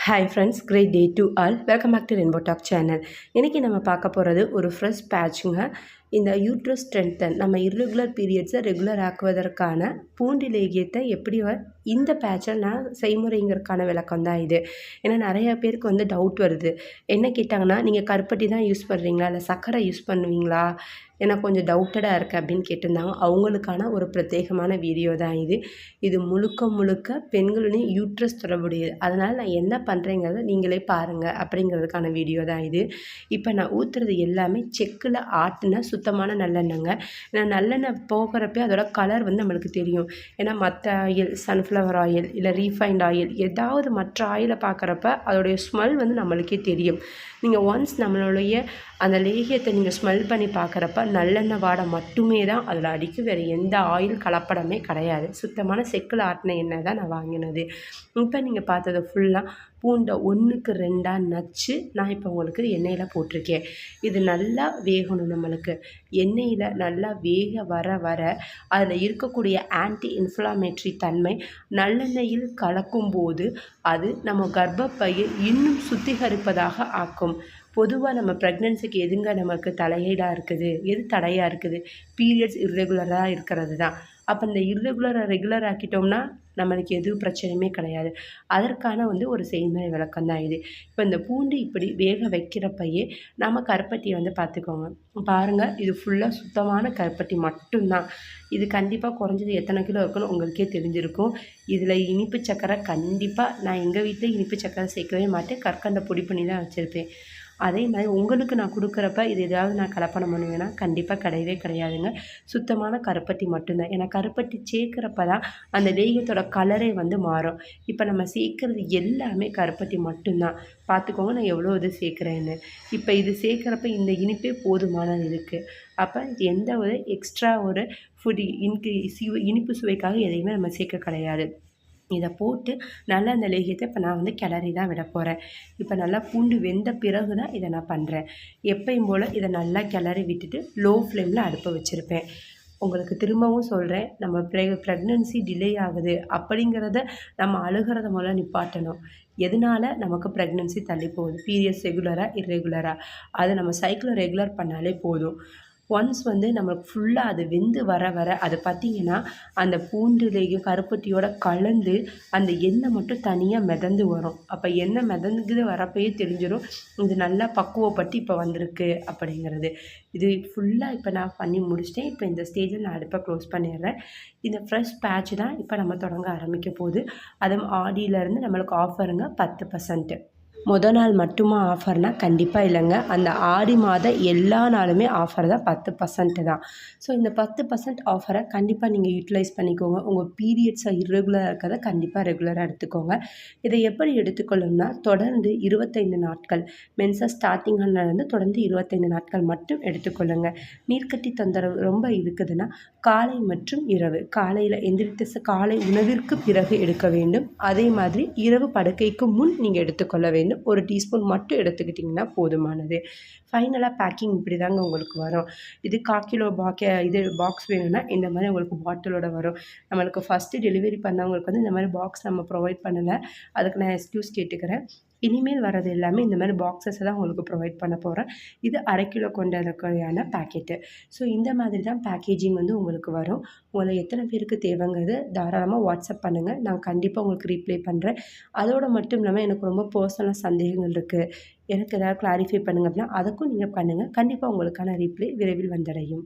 Hi friends great day to all welcome back to Rainbow Talk channel இன்றைக்கி நம்ம பார்க்க போகிறது ஒரு ஃப்ரெஷ் பேட்சுங்க இந்த யூட்ரஸ் ஸ்ட்ரென்த்தன் நம்ம இர்ரெகுலர் பீரியட்ஸை ரெகுலர் ஆக்குவதற்கான பூண்டு லேகியத்தை எப்படி இந்த பேட்சை நான் செய்முறைங்கிறதுக்கான விளக்கம் தான் இது. ஏன்னா நிறைய பேருக்கு வந்து டவுட் வருது. என்ன கேட்டாங்கன்னா நீங்கள் கருப்பட்டி தான் யூஸ் பண்ணுறீங்களா இல்லை சர்க்கரை யூஸ் பண்ணுவீங்களா? எனக்கு கொஞ்சம் டவுட்டடாக இருக்குது அப்படின்னு கேட்டிருந்தாங்க. அவங்களுக்கான ஒரு பிரத்யேகமான வீடியோ தான் இது. இது முழுக்க முழுக்க பெண்களுடைய யூட்ரஸ் தொடர்புடையது. அதனால் நான் என்ன பண்ணுறேங்கிறத நீங்களே பாருங்கள் அப்படிங்கிறதுக்கான வீடியோ தான் இது. இப்போ நான் ஊற்றுறது எல்லாமே செக்கில் ஆட்டின சுத்தமான நல்லெண்ணெய்ங்க நான் நல்லெண்ணெய் போகிறப்ப அதோட கலர் வந்து நம்மளுக்கு தெரியும். ஏன்னா மற்ற ஆயில் சன்ஃப்ளவர் ஆயில் இல்லை ரீஃபைண்ட் ஆயில் ஏதாவது மற்ற ஆயிலை பார்க்குறப்ப அதோடைய ஸ்மெல் வந்து நம்மளுக்கே தெரியும். நீங்கள் ஒன்ஸ் நம்மளுடைய அந்த லேகியத்தை நீங்கள் ஸ்மெல் பண்ணி பார்க்குறப்ப நல்லெண்ணெய் வாடை மட்டுமே தான் அதில் அடிக்கும். வேறு எந்த ஆயில் கலப்படமே கிடையாது. சுத்தமான செக்கில் ஆட்டின எண்ணெய் தான் நான் வாங்கினது. இப்போ நீங்கள் பார்த்தது ஃபுல்லாக பூண்டை ஒன்றுக்கு ரெண்டாக நச்சு நான் இப்போ உங்களுக்கு எண்ணெயில் போட்டிருக்கேன். இது நல்லா வேகணும் நம்மளுக்கு. எண்ணெயில் நல்லா வேக வர வர அதில் இருக்கக்கூடிய ஆன்டி இன்ஃப்ளாமேட்ரி தன்மை நல்லெண்ணெயில் கலக்கும்போது அது நம்ம கர்ப்பப்பையை இன்னும் சுத்திகரிப்பதாக ஆக்கும். பொதுவாக நம்ம ப்ரெக்னென்சிக்கு எதுங்க நமக்கு தலையீடாக இருக்குது? எது தடையாக இருக்குது? பீரியட்ஸ் இர்ரெகுலராக இருக்கிறது தான். அப்போ இந்த இர்ரெகுலரை ரெகுலர் ஆக்கிட்டோம்னா நம்மளுக்கு எதுவும் பிரச்சனையுமே கிடையாது. அதற்கான வந்து ஒரு செய்முறை விளக்கம் தான் இது. இப்போ இந்த பூண்டு இப்படி வேக வைக்கிறப்பையே நம்ம கருப்பட்டியை வந்து பார்த்துக்கோங்க. பாருங்கள் இது ஃபுல்லாக சுத்தமான கருப்பட்டி மட்டும்தான். இது கண்டிப்பாக குறைஞ்சது எத்தனை கிலோ இருக்குன்னு உங்களுக்கே தெரிஞ்சிருக்கும். இதில் இனிப்பு சக்கரை கண்டிப்பாக நான் எங்கள் வீட்டில் இனிப்பு சக்கரை சேர்க்கவே மாட்டேன். கற்கண்டை பொடி பண்ணி தான் வச்சுருப்பேன். அதே மாதிரி உங்களுக்கு நான் கொடுக்குறப்ப இது ஏதாவது நான் கலப்பணம் பண்ணுவேன்னா கண்டிப்பாக கிடையவே கிடையாதுங்க. சுத்தமான கருப்பட்டி மட்டும்தான். ஏன்னா கருப்பட்டி சேர்க்குறப்ப தான் அந்த தெய்வத்தோட கலரே வந்து மாறும். இப்போ நம்ம சேர்க்குறது எல்லாமே கருப்பட்டி மட்டும்தான். பார்த்துக்கோங்க நான் எவ்வளோ இது சேர்க்குறேன்னு. இப்போ இது சேர்க்குறப்ப இந்த இனிப்பே போதுமானது இருக்குது அப்போ எந்த ஒரு எக்ஸ்ட்ரா ஒரு ஃபுட் இனிக்கு இனிப்பு சுவைக்காக எதையுமே நம்ம சேர்க்க கிடையாது. இதை போட்டு நல்லா அந்த லேகியத்தை இப்போ நான் வந்து கிளறி தான் விட போகிறேன் இப்போ நல்லா பூண்டு வெந்த பிறகு தான் இதை நான் பண்ணுறேன் எப்பயும் போல் இதை நல்லா கிளறி விட்டுட்டு லோ ஃப்ளேமில் அடுப்பை வச்சுருப்பேன். உங்களுக்கு திரும்பவும் சொல்கிறேன் நம்ம ப்ரெ ப்ரெக்னென்சி டிலே ஆகுது அப்படிங்கிறத நம்ம அழுகிறத முதல்ல நிப்பாட்டணும். எதனால நமக்கு ப்ரெக்னென்சி தள்ளி போகுது? பீரியட்ஸ் ரெகுலராக இர்ரெகுலராக அதை நம்ம சைக்கிளை ரெகுலர் பண்ணாலே போதும். ஒன்ஸ் வந்து நம்மளுக்கு ஃபுல்லாக அது வெந்து வர வர அது பார்த்திங்கன்னா அந்த பூண்டுலேயும் கருப்பட்டியோட கலந்து அந்த எண்ணெய் மட்டும் தனியாக மிதந்து வரும். அப்போ எண்ணெய் மிதந்து வரப்பயே தெரிஞ்சிடும் இது நல்லா பக்குவப்பட்டு இப்போ வந்திருக்கு அப்படிங்கிறது. இது ஃபுல்லாக இப்போ நான் பண்ணி முடிச்சிட்டேன். இப்போ இந்த ஸ்டேஜில் நான் அடுப்பை க்ளோஸ் பண்ணிடுறேன். இந்த ஃப்ரெஷ் பேட்ச் தான் இப்போ நம்ம தொடங்க ஆரம்பிக்க போகுது. அதுவும் ஆடியிலேருந்து நம்மளுக்கு ஆஃபருங்க பத்து பர்சன்ட்டு மொதல் நாள் மட்டுமா ஆஃபர்னால் கண்டிப்பாக இல்லைங்க. அந்த ஆடி மாத எல்லா நாளுமே ஆஃபர் தான் பத்து பர்சன்ட்டு தான். ஸோ இந்த பத்து பர்சன்ட் ஆஃபரை கண்டிப்பாக நீங்கள் யூட்டிலைஸ் பண்ணிக்கோங்க. உங்கள் பீரியட்ஸை இரெகுலராக இருக்கிறத கண்டிப்பாக ரெகுலராக எடுத்துக்கோங்க. இதை எப்படி எடுத்துக்கொள்ளணும்னா தொடர்ந்து இருபத்தைந்து நாட்கள் மென்சஸ் ஸ்டார்டிங்லேருந்து தொடர்ந்து இருபத்தைந்து நாட்கள் மட்டும் எடுத்துக்கொள்ளுங்க. நீர்க்கட்டி தொந்தரவு ரொம்ப இருக்குதுன்னா காலை மற்றும் இரவு. காலையில் எந்திரித்த காலை உணவிற்கு பிறகு எடுக்க வேண்டும். அதே மாதிரி இரவு படுக்கைக்கு முன் நீங்கள் எடுத்துக்கொள்ள வேண்டும். ஒரு டீஸ்பூன் மட்டும் எடுத்துக்கிட்டிங்கன்னா போதுமானது. ஃபைனலாக பேக்கிங் இப்படி தாங்க உங்களுக்கு வரும். இது கால் கிலோ பாக்கே இது பாக்ஸ் வேணும்னா இந்த மாதிரி உங்களுக்கு பாட்டிலோட வரும். நம்மளுக்கு ஃபஸ்ட்டு டெலிவரி பண்ணவங்களுக்கு வந்து இந்த மாதிரி பாக்ஸ் நம்ம ப்ரொவைட் பண்ணலை. அதுக்கு நான் எக்ஸ்கியூஸ் கேட்டுக்கிறேன். இனிமேல் வர்றது எல்லாமே இந்த மாதிரி பாக்ஸஸ் தான் உங்களுக்கு ப்ரொவைட் பண்ண போகிறேன் இது அரை கிலோ கொண்டதுக்கான பேக்கெட்டு ஸோ இந்த மாதிரி தான் பேக்கேஜிங் வந்து உங்களுக்கு வரும். உங்களை எத்தனை பேருக்கு தேவைங்கிறது தாராளமாக வாட்ஸ்அப் பண்ணுங்கள் நான் கண்டிப்பாக உங்களுக்கு ரீப்ளை பண்ணுறேன் அதோடு மட்டும் இல்லாமல் எனக்கு ரொம்ப பர்சனலாக சந்தேகங்கள் இருக்குது எனக்கு ஏதாவது கிளாரிஃபை பண்ணுங்க அப்படின்னா அதுக்கும் நீங்கள் பண்ணுங்கள் கண்டிப்பாக உங்களுக்கான ரிப்ளை விரைவில் வந்தடையும்.